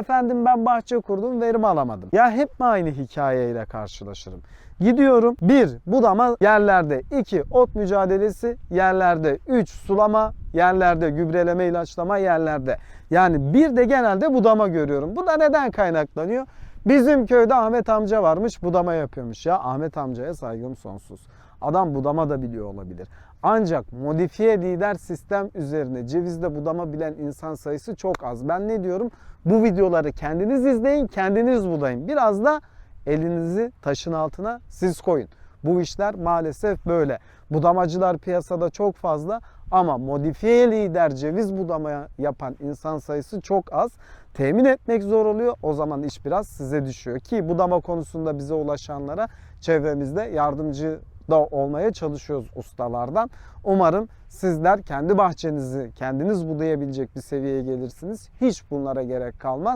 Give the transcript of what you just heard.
Efendim ben bahçe kurdum verim alamadım. Ya hep mi aynı hikayeyle karşılaşırım? Gidiyorum 1. Budama yerlerde 2. Ot mücadelesi yerlerde 3. Sulama yerlerde gübreleme ilaçlama yerlerde. Yani bir de genelde budama görüyorum. Bu da neden kaynaklanıyor? Bizim köyde Ahmet amca varmış budama yapıyormuş ya. Ahmet amcaya saygım sonsuz. Adam budama da biliyor olabilir. Ancak modifiye lider sistem üzerine cevizde budama bilen insan sayısı çok az. Ben ne diyorum? Bu videoları kendiniz izleyin, kendiniz budayın. Biraz da elinizi taşın altına siz koyun. Bu işler maalesef böyle. Budamacılar piyasada çok fazla ama modifiye lider ceviz budama yapan insan sayısı çok az. Temin etmek zor oluyor. O zaman iş biraz size düşüyor. Ki budama konusunda bize ulaşanlara çevremizde yardımcı da olmaya çalışıyoruz ustalardan. Umarım sizler kendi bahçenizi kendiniz budayabilecek bir seviyeye gelirsiniz. Hiç bunlara gerek kalmaz.